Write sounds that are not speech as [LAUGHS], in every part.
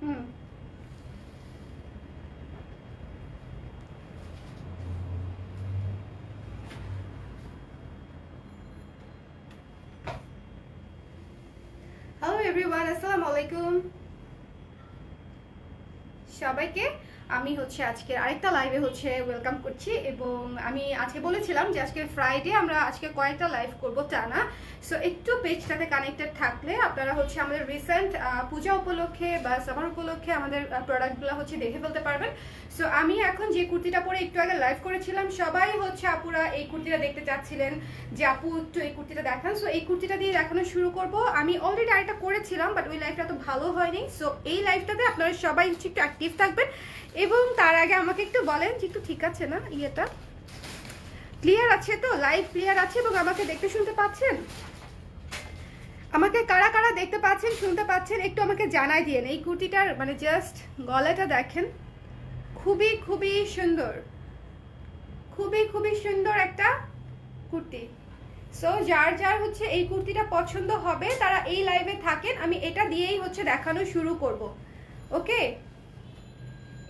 হুম। Hello everyone আসসালামু আলাইকুম সবাইকে আমি হচ্ছে আজকে আরেকটা লাইভে হচ্ছে ওয়েলকাম করছি এবং আমি আজকে বলেছিলাম যে আজকে ফ্রাইডে আমরা আজকে কয়েকটা লাইভ করব টানা সো একটু পেজটাতে কানেক্টেড থাকলে আপনারা হচ্ছে আমাদের রিসেন্ট পূজা উপলক্ষে বা সামার উপলক্ষে আমাদের প্রোডাক্টগুলো হচ্ছে দেখে ফেলতে পারবেন। সো আমি এখন যে কুর্তিটা পরে একটু আগে লাইভ করেছিলাম, সবাই হচ্ছে আপুরা এই কুর্তিটা দেখতে চাচ্ছিলেন যে আপু একটু এই কুর্তিটা দেখান। সো এই কুর্তিটা দিয়ে দেখানো শুরু করব। আমি অলরেডি আরেকটা করেছিলাম বাট ওই লাইভটা তো ভালো হয়নি। সো এই লাইভটাতে আপনারা সবাই হচ্ছে একটু অ্যাক্টিভ থাকবেন। এবং তার আগে আমাকে একটু বলেন যে একটু ঠিক আছে না ইয়েটা? ক্লিয়ার আছে তো? লাইভ ক্লিয়ার আছে এবং আমাকে দেখতে শুনতে পাচ্ছেন? আমাকে কারা কারা দেখতে পাচ্ছেন, শুনতে পাচ্ছেন, একটু আমাকে জানাই দিয়েন এই কুর্তিটার মানে জাস্ট গলাটা দেখেন, খুবই খুবই সুন্দর। খুবই খুবই সুন্দর একটা কুর্তি। সো যার যার হচ্ছে এই কুর্তিটা পছন্দ হবে, তারা এই লাইভে থাকেন। আমি এটা দিয়েই হচ্ছে দেখানো শুরু করব। ওকে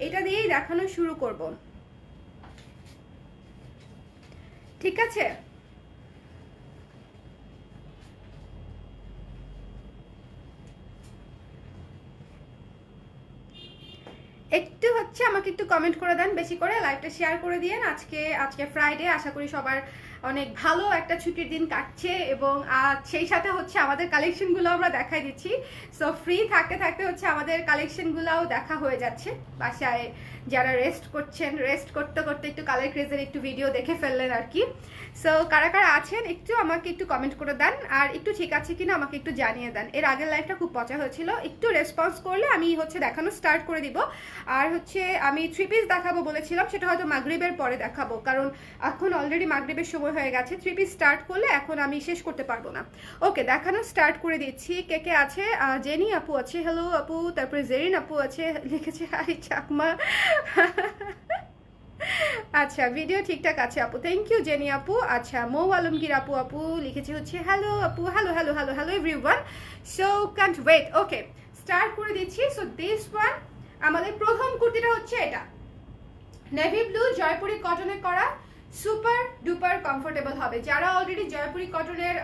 এটা দিয়েই দেখানো শুরু করব। ঠিক আছে? একটু হচ্ছে আমাকে একটু কমেন্ট করে দেন, বেশি করে লাইভটা শেয়ার করে দিয়েন। আজকে আজকে ফ্রাইডে আশা করি সবার অনেক ভালো একটা ছুটির দিন কাটছে এবং সেই সাথে হচ্ছে আমাদের কালেকশনগুলো আমরা দেখাই দিচ্ছি। সো ফ্রি থাকতে থাকতে হচ্ছে আমাদের কালেকশনগুলোও দেখা হয়ে যাচ্ছে। বাসায় যারা রেস্ট করছেন রেস্ট করতে করতে একটু কালার ক্রেজের একটু ভিডিও দেখে ফেললেন আর কি। সো কারা কারা আছেন, একটু আমাকে একটু কমেন্ট করে দেন। আর একটু ঠিক আছে কিনা আমাকে একটু জানিয়ে দেন। এর আগের লাইফটা খুব পচা হয়েছিল। একটু রেসপন্স করলে আমি হচ্ছে দেখানো স্টার্ট করে দিব। আর হচ্ছে আমি থ্রি পিস দেখাবো বলেছিলাম, সেটা হয়তো মাগরিবের পরে দেখাবো। কারণ এখন অলরেডি মাগরিবের সময় হয়ে গেছে। থ্রি পিস স্টার্ট করলে এখন আমি শেষ করতে পারব না। ওকে দেখানো স্টার্ট করে দিচ্ছি। কে কে আছে? জেনি আপু আছে। হ্যালো আপু, তারপরে জেরিন আপু আছে। লিখেছে হাই চাকমা। আচ্ছা ভিডিও ঠিকঠাক আছে আপু। থ্যাংক ইউ জেনি আপু। আচ্ছা মৌ আলমগীর আপু আপু, লিখেছে হচ্ছে হ্যালো আপু hello hello hello hello everyone so can't wait okay start করে দিচ্ছি। সো দিস ওয়ান আমাদের প্রথম কুর্তিটা হচ্ছে এটা। নেভি ব্লু জয়পুরি কটনে করা। সুপার ডুপার কমফোর্টেবল হবে। যারা অলরেডি জয়পুরি কটনের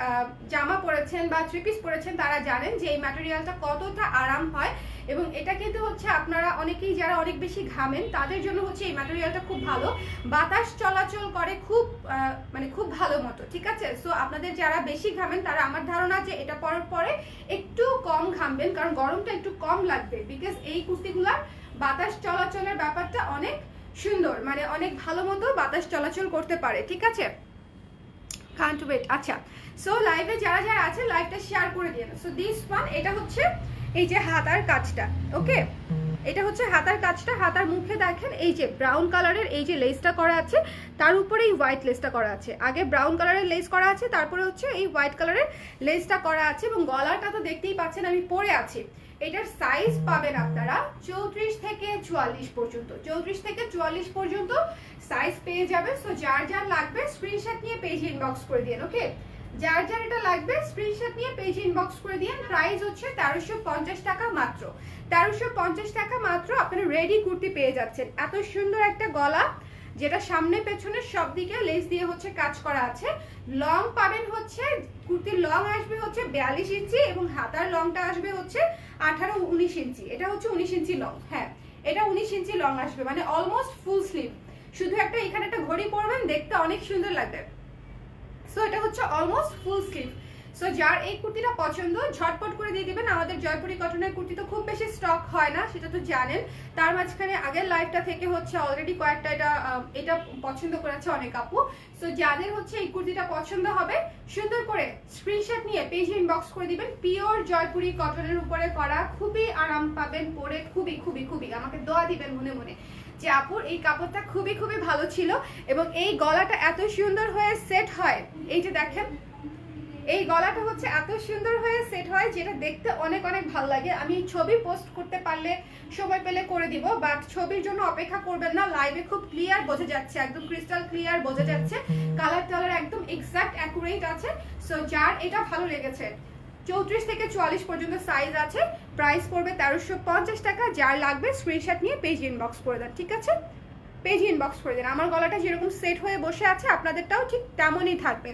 জামা পরেছেন বা থ্রি পিস পরেছেন, তারা জানেন যে এই ম্যাটেরিয়ালটা কতটা আরাম হয় এবং এটা কিন্তু হচ্ছে আপনারা অনেকেই যারা অনেক বেশি ঘামেন, তাদের জন্য হচ্ছে এই ম্যাটেরিয়ালটা খুব ভালো। বাতাস চলাচল করে খুব মানে খুব ভালো মতো, ঠিক আছে? সো আপনাদের যারা বেশি ঘামেন, তারা আমার ধারণা যে এটা পরার পরে একটু কম ঘামবেন, কারণ গরমটা একটু কম লাগবে বিকজ এই কুর্তিগুলার বাতাস চলাচলের ব্যাপারটা অনেক সুন্দর মানে অনেক ভালো মতো বাতাস চলাচল করতে পারে, ঠিক আছে? কান্ট ওয়েট আচ্ছা। সো লাইভে যারা যারা আছে লাইভটা শেয়ার করে দিয়ে সো দিস ওয়ান এটা হচ্ছে এই যে হাতার কাজটা ওকে এটা হচ্ছে হাতার কাজটা, হাতার মুখে দেখেন এই যে ব্রাউন কালারের এই যে লেসটা করা আছে, তার উপরে এই হোয়াইট লেসটা করা আছে। আগে ব্রাউন কালারের লেস করা আছে, তারপরে হচ্ছে এই হোয়াইট কালারের লেসটা করা আছে এবং গলাটা তো দেখতেই পাচ্ছেন, আমি পরে আছি। এটার সাইজ পাবেন আপনারা চৌত্রিশ থেকে চুয়াল্লিশ পর্যন্ত। চৌত্রিশ থেকে চুয়াল্লিশ পর্যন্ত সাইজ পেয়ে যাবেন। সো যার যার লাগবে স্ক্রিনশট নিয়ে পেজ ইনবক্স করে দিন ওকে যার যার এটা লাগবে স্ক্রিনশট নিয়ে পেজ ইনবক্স করে দিন প্রাইস হচ্ছে তেরোশো পঞ্চাশ টাকা মাত্র। তেরোশো পঞ্চাশ টাকা মাত্র আপনারা রেডি কুর্তি পেয়ে যাচ্ছেন। এত সুন্দর একটা গলা। যেটা সামনে পেছনে সব দিকে লেস দিয়ে হচ্ছে কাজ করা আছে। লং পাবেন হচ্ছে, কুর্তির লং আসবে হচ্ছে বিয়াল্লিশ ইঞ্চি এবং হাতার লংটা আসবে হচ্ছে আঠারো উনিশ ইঞ্চি। এটা হচ্ছে উনিশ ইঞ্চি লং হ্যাঁ। এটা উনিশ ইঞ্চি লং আসবে মানে অলমোস্ট ফুল স্লিভ শুধু একটা, এখানে একটা ঘড়ি পরবেন, দেখতে অনেক সুন্দর লাগবে। সো এটা হচ্ছে অলমোস্ট ফুল স্লিভ সো যার এই কুর্তিটা পছন্দ, ঝটপট করে দিয়ে দিবেন। আমাদের জয়পুরি কটনের কুর্তি তো খুব বেশি স্টক হয় না, সেটা তো জানেন। তার মাঝখানে আগের লাইফটা থেকে হচ্ছে অলরেডি কয়েকটা এটা এটা পছন্দ করেছে অনেক আপু। সো যাদের হচ্ছে এই কুর্তিটা পছন্দ হবে, সুন্দর করে স্ক্রিনশট নিয়ে পেজ ইনবক্স করে দিবেন। পিওর জয়পুরি কটনের উপরে করা খুবই আরাম পাবেন পরে, খুবই খুবই খুবই। আমাকে দোয়া দিবেন মনে মনে যে আপুর এই কাপড়টা খুবই খুবই ভালো ছিল এবং এই গলাটা এত সুন্দর হয়ে সেট হয়। এই যে দেখেন এই গলাটা হচ্ছে এত সুন্দর হয়ে সেট হয় যেটা দেখতে অনেক অনেক ভালো লাগে। আমি ছবি পোস্ট করতে পারলে সময় পেলে করে দিব বাট ছবির জন্য অপেক্ষা করবেন না। লাইভে খুব ক্লিয়ার বোঝা যাচ্ছে, একদম ক্রিস্টাল ক্লিয়ার বোঝা যাচ্ছে। কালার টালার একদম এক্সাক্ট অ্যাকুরেট আছে। সো যার এটা ভালো লেগেছে, চৌত্রিশ থেকে চুয়াল্লিশ পর্যন্ত সাইজ আছে। প্রাইস পড়বে তেরোশো পঞ্চাশ টাকা। যার লাগবে স্ক্রিনশট নিয়ে পেজ ইনবক্স করে দেন, ঠিক আছে? পেজ ইনবক্স করে দেন। আমার গলাটা যেরকম সেট হয়ে বসে আছে, আপনাদেরটাও ঠিক তেমনই থাকবে।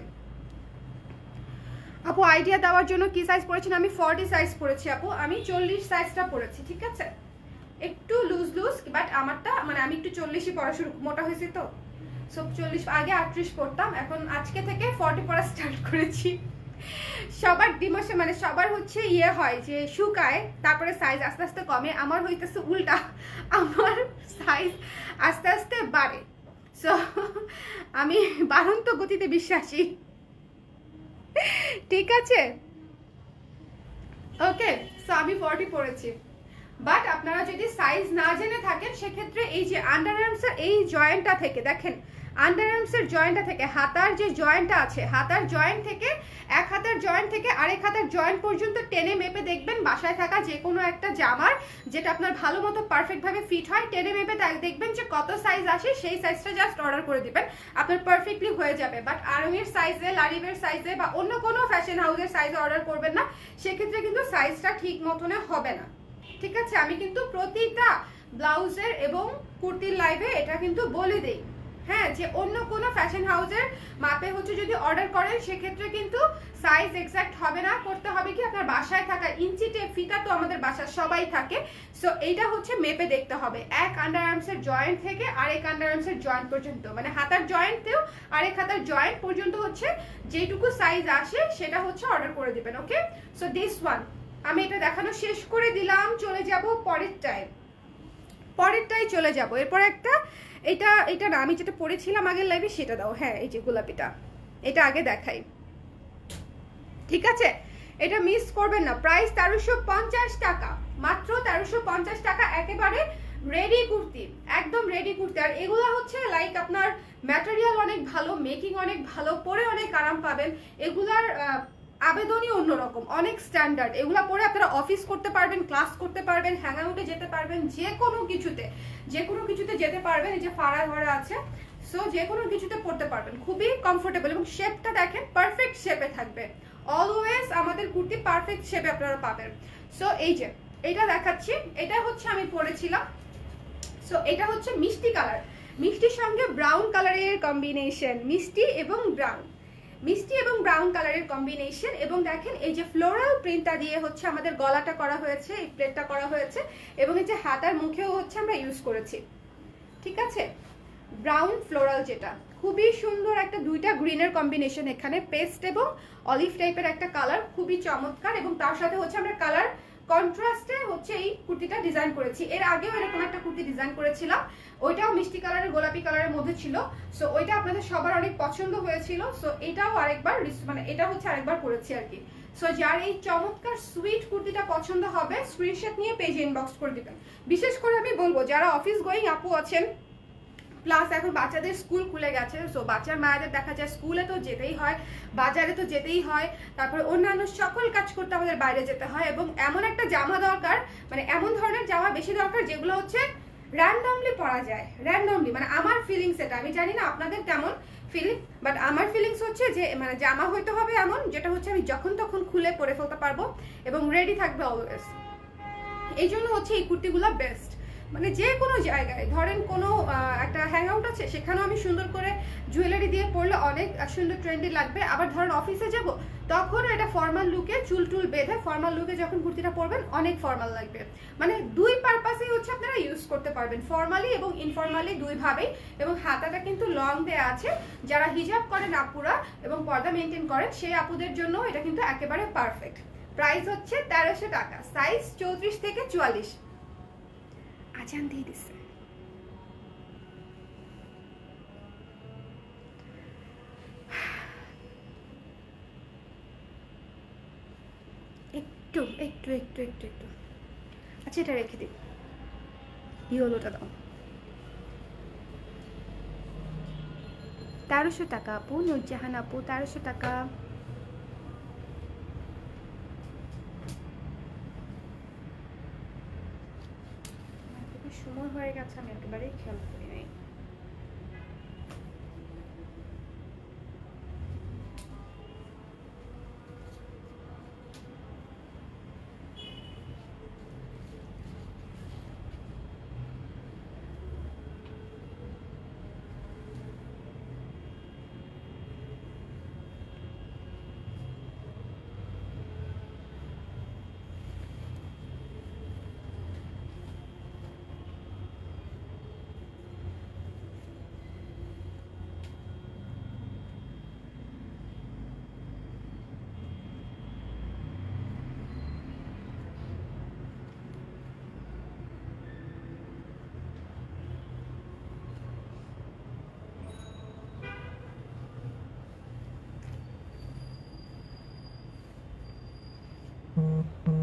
আপু আইডিয়া দেওয়ার জন্য কি সাইজ পরেছেন? আমি ফর্টি সাইজ পরেছি আপু। আমি চল্লিশ সাইজটা পরেছি, ঠিক আছে? একটু লুজ লুজ বাট আমারটা মানে আমি একটু চল্লিশই পড়া শুরু, মোটা হয়েছি তো। সব চল্লিশ, আগে আটত্রিশ পড়তাম এখন আজকে থেকে ফর্টি পড়া স্টার্ট করেছি। সবার ডিমোশন মানে সবার হচ্ছে ইয়ে হয় যে শুকায়, তারপরে সাইজ আস্তে আস্তে কমে। আমার হইতেছে উল্টা, আমার সাইজ আস্তে আস্তে বাড়ে। সো আমি বাড়ন্ত গতিতে বিশ্বাসী। ঠিক আছে? ওকে সো আমি ফর্টি পরেছি বাট আপনারা যদি সাইজ না জেনে থাকেন, সেক্ষেত্রে এই যে আন্ডার আর্মসের এই জয়েন্টটা থেকে, দেখেন আন্ডার জয়েন্টটা থেকে, হাতার যে জয়েন্টটা আছে, হাতার জয়েন্ট থেকে, এক হাতের জয়েন্ট থেকে আরেক হাতের জয়েন্ট পর্যন্ত টেনে মেপে দেখবেন, বাসায় থাকা যে কোনো একটা জামার, যেটা আপনার ভালো মতো পারফেক্টভাবে ফিট হয়, টেনে মেপে দেখবেন যে কত সাইজ আসে সেই সাইজটা জাস্ট অর্ডার করে দিবেন, আপনার পারফেক্টলি হয়ে যাবে। বাট আরঙের সাইজে লারিবের সাইজে বা অন্য কোনো ফ্যাশন হাউসের সাইজে অর্ডার করবেন না, সেক্ষেত্রে কিন্তু সাইজটা ঠিক মতনে হবে না। ঠিক আছে? আমি কিন্তু প্রতিটা ব্লাউজের এবং কুর্তির লাইভে এটা কিন্তু বলে দেই। হ্যাঁ যে অন্য কোনো ফ্যাশন হাউসের মাপে হচ্ছে যদি অর্ডার করেন, সেক্ষেত্রে কিন্তু সাইজ এক্সাক্ট হবে না। করতে হবে কি, আপনার বাসায় থাকা ইঞ্চি টেপ ফিতা তো আমাদের বাসায় সবাই থাকে। সো এইটা হচ্ছে মেপে দেখতে হবে। এক আন্ডার আর্মসের জয়েন্ট থেকে আরেক আন্ডার আর্মসের জয়েন্ট পর্যন্ত। মানে হাতার জয়েন্টেও আরেক হাতার জয়েন্ট পর্যন্ত হচ্ছে যেটুকু সাইজ আসে, সেটা হচ্ছে অর্ডার করে দিবেন ওকে সো দিস ওয়ান আমি এটা দেখানো শেষ করে দিলাম। চলে যাব পরের টাইম পরেরটাই চলে যাব। এরপর একটা এটা এটা না, আমি যেটা পড়েছিলাম আগের লাইভে সেটা দাও হ্যাঁ এই যে গোলাপিটা। এটা আগে দেখাই। ঠিক আছে? এটা মিস করবেন না। প্রাইস তেরোশো পঞ্চাশ টাকা। মাত্র তেরোশো পঞ্চাশ টাকা, একেবারে রেডি কুর্তি। একদম রেডি কুর্তি। আর এগুলো হচ্ছে লাইক আপনার ম্যাটেরিয়াল অনেক ভালো মেকিং অনেক ভালো, পরে অনেক আরাম পাবেন। এগুলার আবেদনই অন্যরকম, অনেক স্ট্যান্ডার্ড এগুলা পরে আপনারা অফিস করতে পারবেন ক্লাস করতে পারবেন হ্যাংআউটে যেতে পারবেন, যে কোনো কিছুতে, যে কোনো কিছুতে যেতে পারবেন, এই যে ফাড়া ঘরা আছে সো যে কোনো কিছুতে পড়তে পারবেন। খুবই কমফোর্টেবল এবং শেপটা দেখেন পারফেক্ট শেপে থাকবে। অলওয়েজ আমাদের কুর্তি পারফেক্ট শেপে আপনারা পাবেন। সো এই যে, এটা দেখাচ্ছি, এটা হচ্ছে আমি পরেছিলাম। সো এটা হচ্ছে মিষ্টি কালার মিষ্টির সঙ্গে ব্রাউন কালারের কম্বিনেশন মিষ্টি এবং ব্রাউন মিষ্টি এবং ব্রাউন কালারের কম্বিনেশন এবং দেখেন এই যে ফ্লোরাল প্রিন্টটা দিয়ে হচ্ছে আমাদের গলাটা করা হয়েছে, এই প্লেটটা করা হয়েছে এবং এই যে হাতার মুখেও হচ্ছে আমরা ইউজ করেছি। ঠিক আছে? ব্রাউন ফ্লোরাল যেটা, খুবই সুন্দর একটা দুইটা গ্রিনের কম্বিনেশন এখানে পেস্ট এবং অলিভ টাইপের একটা কালার খুবই চমৎকার এবং তার সাথে হচ্ছে আমরা কালার কন্ট্রাস্টে হচ্ছে এই কুর্তিটা ডিজাইন করেছি। এর আগেও এরকম একটা কুর্তি ডিজাইন করেছিলাম। ওইটাও মিষ্টি কালারের গোলাপি কালারের মধ্যে ছিল। সো ওইটা আপনাদের সবার অনেক পছন্দ হয়েছিল। সো এটাও আরেকবার মানে এটা হচ্ছে আরেকবার করেছি আর কি। সো যার এই চমৎকার সুইট কুর্তিটা পছন্দ হবে স্ক্রিনশট নিয়ে পেজে ইনবক্স করে দিবেন। বিশেষ করে আমি বলব, যারা অফিস গোয়িং আপু আছেন প্লাস এখন বাচ্চাদের স্কুল খুলে গেছে সো বাচ্চার মায়েদের দেখা যায় স্কুলে তো যেতেই হয়, বাজারে তো যেতেই হয়, তারপরে অন্যান্য সকল কাজ করতে আমাদের বাইরে যেতে হয় এবং এমন একটা জামা দরকার মানে এমন ধরনের জামা বেশি দরকার যেগুলো হচ্ছে র্যান্ডমলি পরা যায় র্যান্ডমলি মানে আমার ফিলিংস এটা, আমি জানি না আপনাদের কেমন ফিলিং বাট আমার ফিলিংস হচ্ছে যে মানে জামা হইতে হবে এমন, যেটা হচ্ছে আমি যখন তখন খুলে পরে ফেলতে পারব এবং রেডি থাকবে অলওয়েজ এই জন্য হচ্ছে এই কুর্তিগুলো বেস্ট মানে যে কোনো জায়গায়, ধরেন কোনো একটা হ্যাং আউট আছে, সেখানেও আমি সুন্দর করে জুয়েলারি দিয়ে পরলে অনেক সুন্দর ট্রেন্ডি লাগবে। আবার ধরেন অফিসে যাব তখন এটা ফর্মাল লুকে চুল টুল বেঁধে ফর্মাল লুকে যখন কুর্তিটা পরবেন, অনেক ফর্মাল লাগবে। মানে দুই পারপাসেই হচ্ছে আপনারা ইউজ করতে পারবেন ফর্মালি এবং ইনফর্মালি দুইভাবেই। এবং হাতাটা কিন্তু লং দেয়া আছে, যারা হিজাব করেন আপুরা এবং পর্দা মেনটেন করেন, সেই আপুদের জন্য এটা কিন্তু একেবারে পারফেক্ট প্রাইস হচ্ছে তেরোশো টাকা সাইজ চৌত্রিশ থেকে চুয়াল্লিশ। আজান দিয়ে দিচ্ছে একটু একটু একটু একটু একটু আচ্ছা এটা রেখে দিই ইয়োলোটা দাও তেরোশো টাকা আপু নুরজাহান আপু তেরোশো টাকা আমার খুবই সময় হয়ে গেছে আমি একেবারেই খেয়াল করি Mm-hmm.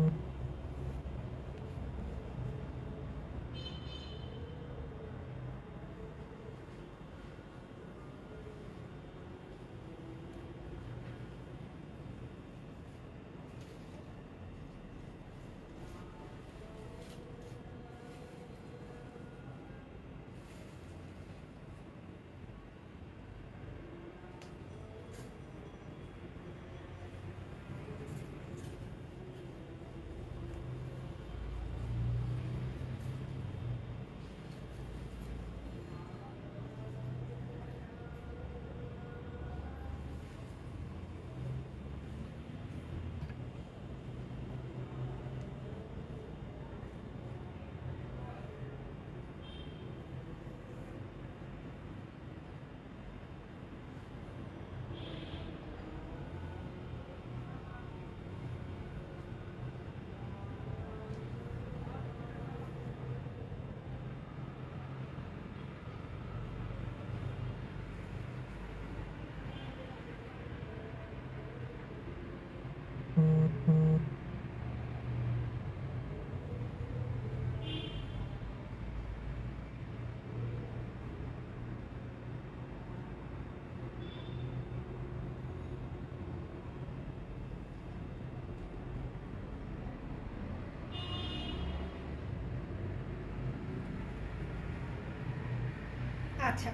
আচ্ছা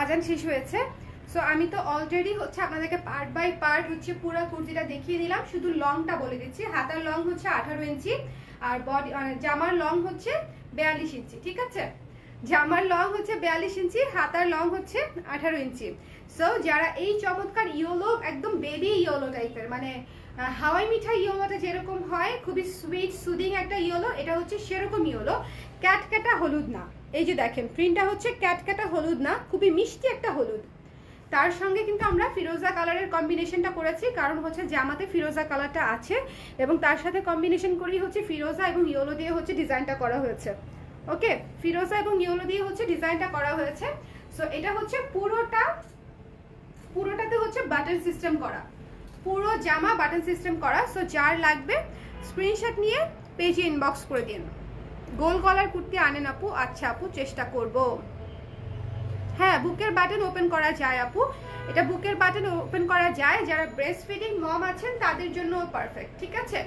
আজান শেষ হয়েছে। সো আমি তো অলরেডি হচ্ছে আপনাদেরকে পার্ট বাই পার্ট হচ্ছে পুরো কুর্তিটা দেখিয়ে দিলাম। শুধু লংটা বলে দিচ্ছি। হাতার লং হচ্ছে আঠারো ইঞ্চি, আর বডি জামার লং হচ্ছে বিয়াল্লিশ ইঞ্চি, ঠিক আছে? জামার লং হচ্ছে বিয়াল্লিশ ইঞ্চি, হাতার লং হচ্ছে আঠারো ইঞ্চি। সো যারা এই চমৎকার ইয়োলো, একদম বেবি ইয়োলো টাইপের মানে হাওয়াই মিঠাই ইয়োলোটা যেরকম হয়, খুবই সুইট সুদিং একটা ইয়োলো, এটা হচ্ছে সেরকম ইয়োলো। ক্যাটক্যাটা হলুদ না। এই যে দেখেন প্রিন্টটা হচ্ছে ক্যাটক্যাটা হলুদ না, খুবই মিষ্টি একটা হলুদ। তার সঙ্গে কিন্তু আমরা ফিরোজা কালারের কম্বিনেশনটা করেছি, কারণ হচ্ছে জামাতে ফিরোজা কালারটা আছে এবং তার সাথে কম্বিনেশন করেই হচ্ছে ফিরোজা এবং ইয়েলো দিয়ে হচ্ছে ডিজাইনটা করা হয়েছে। ওকে? ফিরোজা এবং ইয়েলো দিয়ে হচ্ছে ডিজাইনটা করা হয়েছে। সো এটা হচ্ছে পুরোটা, পুরোটাতে হচ্ছে বাটন সিস্টেম করা। পুরো জামা বাটন সিস্টেম করা। সো যার লাগবে স্ক্রিনশট নিয়ে পেজে ইনবক্স করে দিন। গোল গলার কুর্তি আনেন আপু। আচ্ছা আপু, চেষ্টা করব। হ্যাঁ বুকের বাটন ওপেন করা যায় আপু। এটা বুকের বাটন ওপেন করা যায়। যারা ব্রেস্ট ফিডিং মম আছেন, তাদের জন্য পারফেক্ট ঠিক আছে?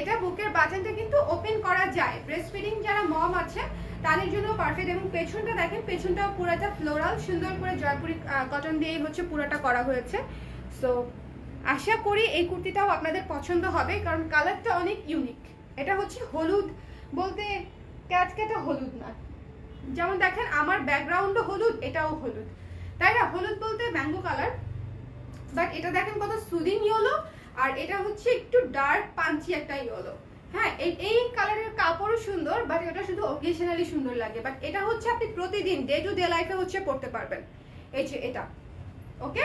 এটা বুকের বাটনটা কিন্তু ওপেন করা যায়। ব্রেস্ট ফিডিং যারা মম আছে তাদের জন্য পারফেক্ট এবং পেছনটা দেখেন, পেছনটাও পুরোটা ফ্লোরাল সুন্দর করে জয়পুরি কটন দিয়ে হচ্ছে পুরোটা করা হয়েছে। সো আশা করি এই কুর্তিটাও আপনাদের পছন্দ হবে, কারণ কালারটা অনেক ইউনিক এটা হচ্ছে হলুদ। বলতে ক্যাটক্যাটা হলুদ না। যেমন দেখেন, আমার ব্যাকগ্রাউন্ডও হলুদ, এটাও হলুদ। তাই না? হলুদ বলতে ম্যাঙ্গো কালার বাট এটা দেখেন কত সুদিং ইয়েলো আর এটা হচ্ছে একটু ডার্ক পাঞ্চি একটা ইয়েলো হ্যাঁ এই এই কালারের কাপড়ও সুন্দর বাট এটা শুধু অকেশনালি সুন্দর লাগে। বাট এটা হচ্ছে আপনি প্রতিদিন ডে টু ডে লাইফে হচ্ছে পড়তে পারবেন। এই যে এটা ওকে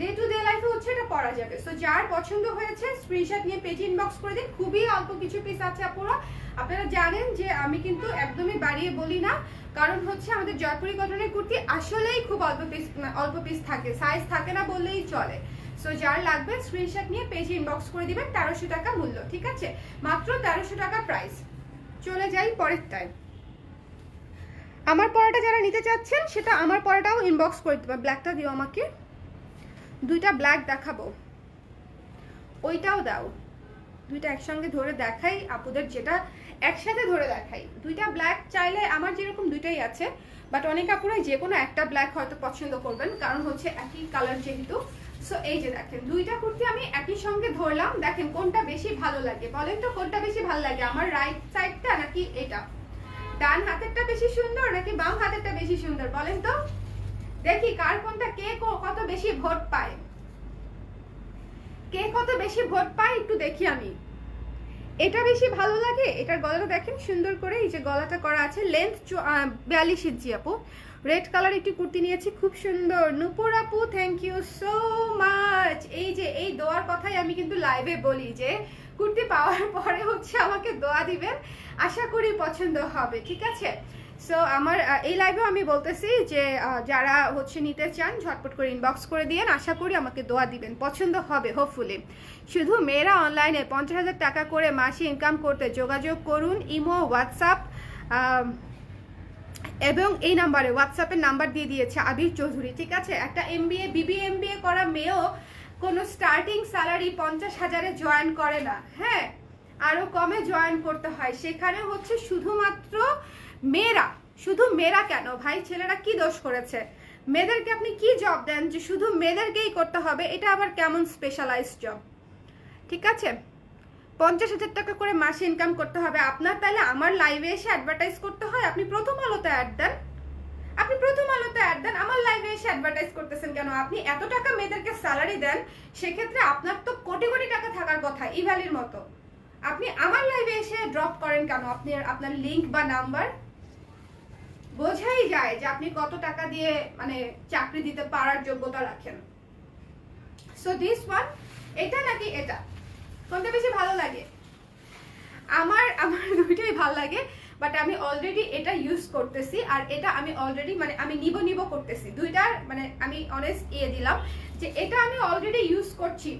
ডে টু ডে লাইফে হচ্ছে এটা পরা যাবে। সো যার পছন্দ হয়েছে স্ক্রিনশট নিয়ে পেজ ইনবক্স করে দিন। খুবই অল্প কিছু পিস আছে আপুরা। আপনারা জানেন যে আমি কিন্তু একদমই বাড়িয়ে বলি না। কারণ হচ্ছে আমাদের জয়পুরি কটনের কুর্তি আসলেই খুব অল্প পিস অল্প পিস থাকে। সাইজ থাকে না বললেই চলে। সো যার লাগবে স্ক্রিনশট নিয়ে পেজে ইনবক্স করে দিবেন তেরোশো টাকা মূল্য, ঠিক আছে? মাত্র তেরোশো টাকা প্রাইস চলে যাই পরেরটায় আমার পরাটা যারা নিতে চাচ্ছেন, সেটা আমার পরাটাও ইনবক্স করে দিবে ব্ল্যাকটা দিও আমাকে। দুইটা ব্ল্যাক দেখাবো। ওইটাও দাও। দুইটা একসঙ্গে ধরে দেখাই, আপুদের যেটা একসাথে ধরে দেখাই। দুইটা ব্ল্যাক চাইলে আমার যেরকম দুইটাই আছে বাট অনেক আপুরাই যে কোনো একটা ব্ল্যাক হয়তো পছন্দ করবেন, কারণ হচ্ছে একই কালার যেহেতু। সো এই যে দেখেন, দুইটা কুর্তি আমি একই সঙ্গে ধরলাম। দেখেন কোনটা বেশি ভালো লাগে, বলেন তো কোনটা বেশি ভালো লাগে, আমার রাইট সাইডটা নাকি এটা? ডান হাতেরটা বেশি সুন্দর নাকি বাম হাতেরটা বেশি সুন্দর, বলেন তো? দেখি কার কোনটা কে কত বেশি ভোট পায়। কে কত বেশি ভোট পায় একটু দেখি আমি। এটা বেশি ভালো লাগে? এটার গলাটা দেখেন সুন্দর করে, এই যে গলাটা করা আছে লেন্থ বিয়াল্লিশ ইঞ্চি আপু। রেড কালার একটি কুর্তি নিয়েছি, খুব সুন্দর। নুপুর আপু থ্যাংক ইউ সো মাচ এই যে, এই দোয়ার কথাই আমি কিন্তু লাইভে বলি যে, কুর্তি পাওয়ার পরে হচ্ছে আমাকে দোয়া দিবেন। আশা করি পছন্দ হবে, ঠিক আছে? সো আমার এই লাইভেও আমি বলতেছি যে যারা হচ্ছে নিতে চান, ঝটপট করে ইনবক্স করে দিয়েন। আশা করি আমাকে দোয়া দিবেন। পছন্দ হবে হোপফুলি শুধু মেয়েরা অনলাইনে পঞ্চাশ হাজার টাকা করে মাসে ইনকাম করতে যোগাযোগ করুন, ইমো হোয়াটসঅ্যাপ এবং এই নাম্বারে হোয়াটসঅ্যাপের নাম্বার দিয়ে দিয়েছে আবির চৌধুরী, ঠিক আছে? একটা এমবিএ বিবি এমবিএ করা মেয়েও কোনো স্টার্টিং স্যালারি পঞ্চাশ হাজারে জয়েন করে না। হ্যাঁ আরও কমে জয়েন করতে হয়। সেখানে হচ্ছে শুধুমাত্র মেয়েরা, শুধু মেয়েরা কেন? ভাই, ছেলেরা কি দোষ করেছে? মেয়েদেরকে আপনি কি জব দেন যে শুধু মেয়েদেরকেই করতে হবে? এটা আবার কেমন স্পেশালাইজড জব ঠিক আছে? পঞ্চাশ হাজার টাকা করে মাসে ইনকাম করতে হবে। আপনার তাহলে আমার লাইভে এসে অ্যাডভার্টাইজ করতে হয়? আপনি প্রথম আলোতে অ্যাড দেন? আপনি প্রথম আলোতে অ্যাড দেন, আমার লাইভে এসে অ্যাডভার্টাইজ করতেছেন কেন? আপনি এত টাকা মেয়েদেরকে স্যালারি দেন, সেক্ষেত্রে আপনার তো কোটি কোটি টাকা থাকার কথা ইভ্যালির মতো। আপনি আমার লাইভে এসে ড্রপ করেন কেন? আপনি আপনার লিংক বা নাম্বার বোঝাই যায় যে আপনি কত টাকা দিয়ে মানে চাকরি দিতে পারার যোগ্যতা রাখেন। সো দিস ওয়ান এটা নাকি এটা? কোনটা বেশি ভালো লাগে? আমার আমার [LAUGHS] দুইটাই ভালো লাগে বাট আমি অলরেডি এটা ইউজ করতেছি, আর এটা আমি অলরেডি মানে আমি নিব নিব করতেছি। দুইটার মানে আমি অনেস্ট ইয়ে দিলাম যে এটা আমি অলরেডি ইউজ করছি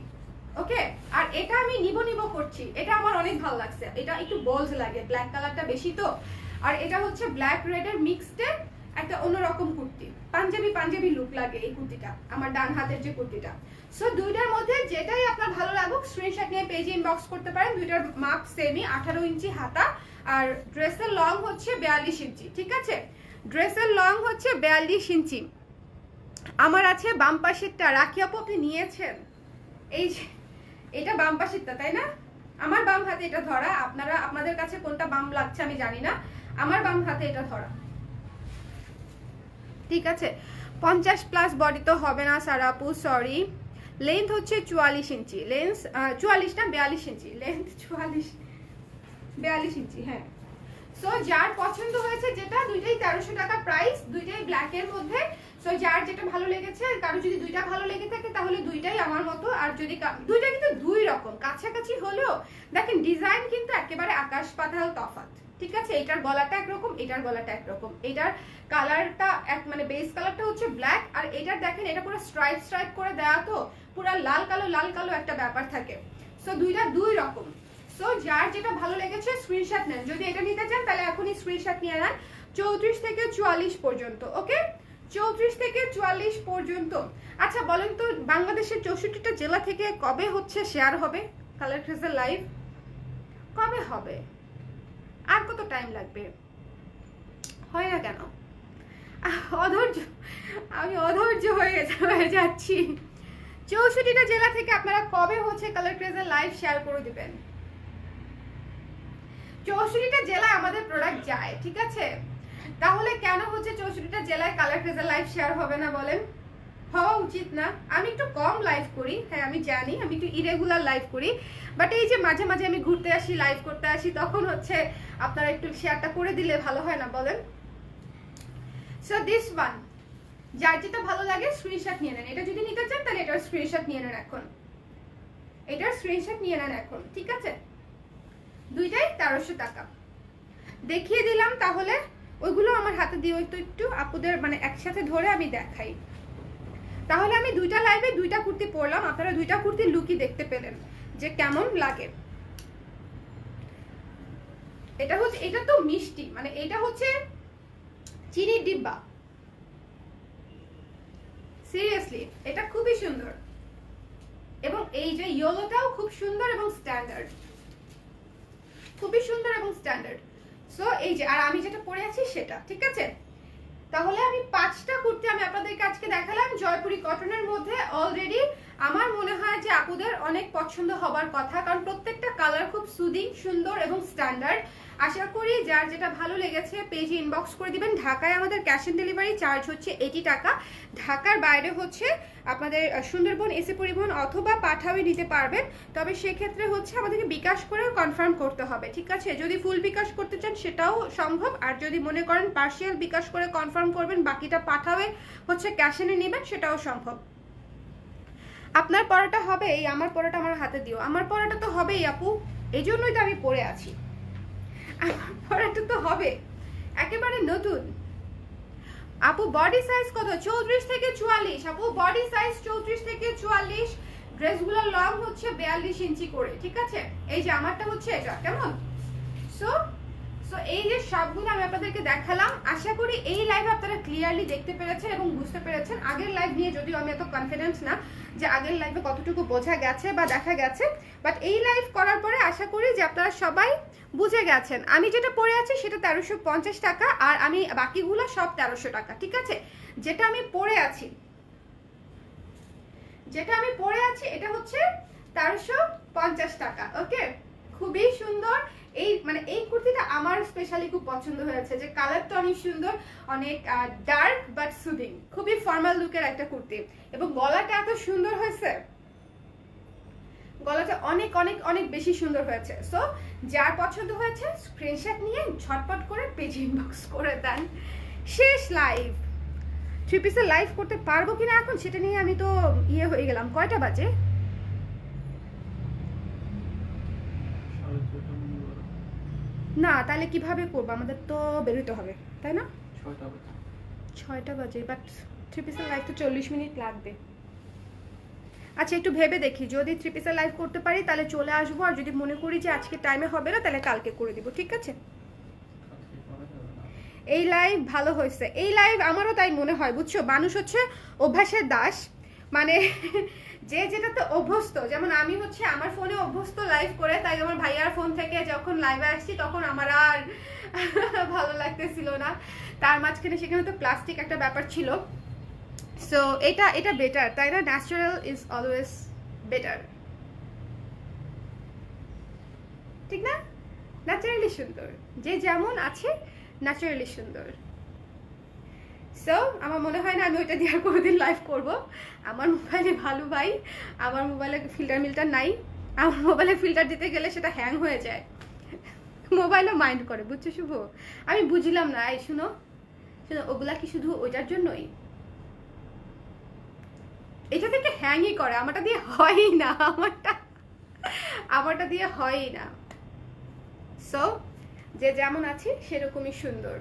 ওকে আর এটা আমি নিব নিব করছি। এটা আমার অনেক ভালো লাগছে। এটা একটু বোল্ড লাগে ব্ল্যাক কালারটা বেশি তো। আর এটা হচ্ছে ব্ল্যাক রেডের মিক্সডে একটা অন্যরকম কুর্তি। পাঞ্জাবি পাঞ্জাবি লুক লাগে এই কুর্তিটা, আমার ডান হাতের যে কুর্তিটা। সো দুইটার মধ্যে যেটাই আপনার ভালো লাগুক স্ক্রিনশট নিয়ে পেজে ইনবক্স করতে পারেন। দুইটার মাপ সেমই আঠারো ইঞ্চি হাতা। আর ড্রেসের লং হচ্ছে বিয়াল্লিশ ইঞ্চি, ঠিক আছে? ড্রেসের লং হচ্ছে বিয়াল্লিশ ইঞ্চি। আমার আছে বাম পাশেরটা। রাখি আপু, আপনি নিয়েছেন? এই এটা বাম পাশেরটা, তাই না? আমার বাম হাতে এটা ধরা। আপনারা, আপনাদের কাছে কোনটা বাম লাগছে আমি জানি না। আমার বাম হাতে এটা ধরা। ঠিক আছে? পঞ্চাশ প্লাস বডি তো হবে না সারাপু সরি লেন্থ হচ্ছে চুয়াল্লিশ ইঞ্চি। লেন্স চুয়াল্লিশ না, বিয়াল্লিশ ইঞ্চি। লেন্থ চুয়াল্লিশ, বিয়াল্লিশ ইঞ্চি হ্যাঁ। সো যার পছন্দ হয়েছে যেটা, দুইটাই তেরোশো টাকা প্রাইস দুইটাই ব্ল্যাকের মধ্যে। সো যার যেটা ভালো লেগেছে, কারও যদি দুইটা ভালো লেগে থাকে, তাহলে দুইটাই আমার মতো। আর যদি দুইটা কিন্তু দুই রকম। কাছাকাছি হলেও, দেখেন ডিজাইন কিন্তু একেবারে আকাশ পাতাল তফাৎ। ঠিক আছে? এটার গলাটা একরকম, এটার গলাটা একরকম। এটার কালারটা এক মানে বেস কালারটা হচ্ছে ব্ল্যাক আর এটার দেখেন, এটা পুরো স্ট্রাইপ স্ট্রাইপ করে দেওয়া তো, পুরো লাল কালো লাল কালো একটা ব্যাপার থাকে। সো দুইটা দুই রকম। সো যার যেটা ভালো লেগেছে স্ক্রিনশট নেন। যদি এটা নিতে চান, তাহলে এখনই স্ক্রিনশট নিয়ে নেন। চৌত্রিশ থেকে চুয়াল্লিশ পর্যন্ত, ওকে? চৌত্রিশ থেকে চুয়াল্লিশ পর্যন্ত। আচ্ছা বলেন তো, বাংলাদেশের চৌষট্টিটা জেলা থেকে কবে হচ্ছে শেয়ার হবে? কালার ক্রেজের লাইভ কবে হবে? আর কত টাইম লাগবে? হয় না কেন? অধৈর্য, আমি অধৈর্য হয়ে হয়ে যাচ্ছি। চৌষট্টিটা জেলা থেকে আপনারা কবে হচ্ছে কালার ক্রেজের লাইভ শেয়ার করে দিবেন? চৌষট্টিটা জেলায় আমাদের প্রোডাক্ট যায়, ঠিক আছে? তাহলে কেন হচ্ছে চৌষট্টিটা জেলায় কালার ক্রেজের লাইভ শেয়ার হবে না বলেন? হওয়া উচিত না। আমি একটু কম লাইভ করি হ্যাঁ আমি জানি, আমি একটু ইরেগুলার লাইভ করি। বাট এই যে মাঝে মাঝে আমি ঘুরতে আসি লাইভ করতে আসি, তখন হচ্ছে আপনারা একটু শেয়ারটা করে দিলে ভালো হয় না, বলেন? সো দিস ওয়ান যার যেটা ভালো লাগে স্ক্রিনশট নিয়ে নেন। এটা যদি নিতে চান, তাহলে এটার স্ক্রিনশট নিয়ে নেন এখন। এটার স্ক্রিনশট নিয়ে নেন এখন, ঠিক আছে? দুইটাই তেরোশো টাকা। দেখিয়ে দিলাম তাহলে, ওইগুলো আমার হাতে দিয়ে তো একটু আপুদের মানে একসাথে ধরে আমি দেখাই। তাহলে আমি দুইটা লাইভে দুইটা কুর্তি পরলাম। আপনারা দুইটা কুর্তি লুকই দেখতে পেলেন যে কেমন লাগে। এটা হচ্ছে, এটা তো মিষ্টি মানে এটা হচ্ছে চিনির ডিব্বা। সিরিয়াসলি এটা খুবই সুন্দর। এবং এই যে ইয়েলোটাও খুব সুন্দর এবং স্ট্যান্ডার্ড খুবই সুন্দর এবং স্ট্যান্ডার্ড সো এই যে, আর আমি যেটা পরে আছি সেটা, ঠিক আছে? তাহলে আমি পাঁচটা কুর্তি আমি আপনাদেরকে আজকে দেখালাম। জয়পুরি কটনের মধ্যে অলরেডি আমার মনে হয় যে আপুদের অনেক পছন্দ হবার কথা, কারণ প্রত্যেকটা কালার খুব সুদিং সুন্দর এবং স্ট্যান্ডার্ড আশা করি যার যেটা ভালো লেগেছে পেজে ইনবক্স করে দিবেন। ঢাকায় আমাদের ক্যাশ অন ডেলিভারি চার্জ হচ্ছে এটি টাকা। ঢাকার বাইরে হচ্ছে আপনাদের সুন্দরবন এসে পরিবহন অথবা পাঠাবে নিতে পারবেন। তবে সেক্ষেত্রে হচ্ছে আমাদেরকে বিকাশ করে কনফার্ম করতে হবে, ঠিক আছে? যদি ফুল বিকাশ করতে চান সেটাও সম্ভব। আর যদি মনে করেন পার্সিয়াল বিকাশ করে কনফার্ম করবেন, বাকিটা পাঠাবে হচ্ছে ক্যাশ এনে নেবেন, সেটাও সম্ভব। আপনার পড়াটা হবে এই আমার পড়াটা আমার হাতে দিও। আমার পড়াটা তো হবেই আপু এই জন্যই তো আমি পড়ে আছি। আমার পড়াটা তো হবে। একেবারে নতুন। আপু বডি সাইজ কত? চৌত্রিশ থেকে চুয়াল্লিশ। আপু বডি সাইজ চৌত্রিশ থেকে চুয়াল্লিশ। ড্রেসগুলোর লং হচ্ছে বিয়াল্লিশ ইঞ্চি করে, ঠিক আছে? এই যে আমারটা হচ্ছে এটা, কেমন? সো সো এই যে সবগুলো আমি আপনাদেরকে দেখালাম, আশা করি এই লাইভ আপনারা ক্লিয়ারলি দেখতে পেরেছেন এবং বুঝতে পেরেছেন। আগের লাইভ নিয়ে যদিও আমি এত কনফিডেন্স না যে আগের লাইভে কতটুকু বোঝা গেছে বা দেখা গেছে বাট এই লাইভ করার পরে আশা করি যে আপনারা সবাই বুঝে গেছেন। আমি যেটা পড়ে আছি সেটা তেরোশো পঞ্চাশ টাকা, আর আমি বাকিগুলো সব তেরোশো টাকা, ঠিক আছে? যেটা আমি পড়ে আছি, যেটা আমি পরে আছি, এটা হচ্ছে তেরোশো পঞ্চাশ টাকা ওকে খুবই সুন্দর এই মানে এই কুর্তিটা আমার স্পেশালি খুব পছন্দ হয়েছে যে কালারটা অনেক সুন্দর, অনেক ডার্ক বাট সুদিং খুবই ফর্মাল লুকের একটা কুর্তি। এবং গলাটা এত সুন্দর হয়েছে। গলাটা অনেক অনেক অনেক বেশি সুন্দর হয়েছে। সো যার পছন্দ হয়েছে স্ক্রিনশট নিয়ে ঝটপট করে পেজ ইনবক্স করে দেন। শেষ লাইভ থ্রি পিসের লাইভ করতে পারব কিনা এখন, সেটা নিয়ে আমি তো ইয়ে হয়ে গেলাম। কয়টা বাজে? না তাহলে কীভাবে করব? আমাদের তো বেরোতে হবে তাই না? ছয়টা বাজে। বাট থ্রি পিসের লাইভ তো চল্লিশ মিনিট লাগবে। আচ্ছা একটু ভেবে দেখি যদি থ্রি পিসের লাইভ করতে পারি তাহলে চলে আসব আর যদি মনে করি যে আজকে টাইমে হবে না তাহলে কালকে করে দিব ঠিক আছে? এই লাইভ ভালো হয়েছে। এই লাইভ আমারও তাই মনে হয় বুঝছ? মানুষ হচ্ছে অভ্যাসের দাস মানে যে যেটাতে অভ্যস্ত, যেমন আমি হচ্ছে আমার ফোনে অভ্যস্ত লাইভ করে, তাই আমার ভাইয়ার ফোন থেকে যখন লাইভে আসছি, তখন আমার আর [LAUGHS] ভালো লাগতেছিল না। তার মাঝখানে সেখানে তো প্লাস্টিক একটা ব্যাপার ছিল। সো এটা এটা বেটার তাই না? ন্যাচারাল ইজ অলওয়েজ বেটার ঠিক না? ন্যাচারালি সুন্দর। যে যেমন আছে ন্যাচারালি সুন্দর। সো আমার মনে হয় না আমি ওইটা দিয়ে আর কোনোদিন লাইভ করব। আমার মোবাইলে ভালো ভাই, আমার মোবাইলে ফিল্টার মিল্টার নাই। আমার মোবাইলে ফিল্টার দিতে গেলে সেটা হ্যাং হয়ে যায়। মোবাইলও মাইন্ড করে, বুঝছ শুভ? আমি বুঝলাম না, এই শুনো। শুনো, ওগুলা কি শুধু ওইটার জন্যই? এটা থেকে হ্যাংই করে, আমারটা দিয়ে হয়ই না, আমারটা আমারটা দিয়ে হয়ই না। সো যে যেমন আছি সেরকমই সুন্দর।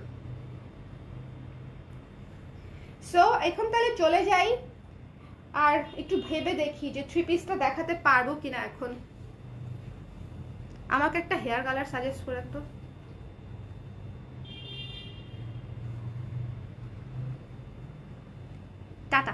সো এখন তাহলে চলে যাই আর একটু ভেবে দেখি যে থ্রি পিসটা দেখাতে পারব কিনা এখন। আমাকে একটা হেয়ার কালার সাজেস্ট করে তো। টাটা।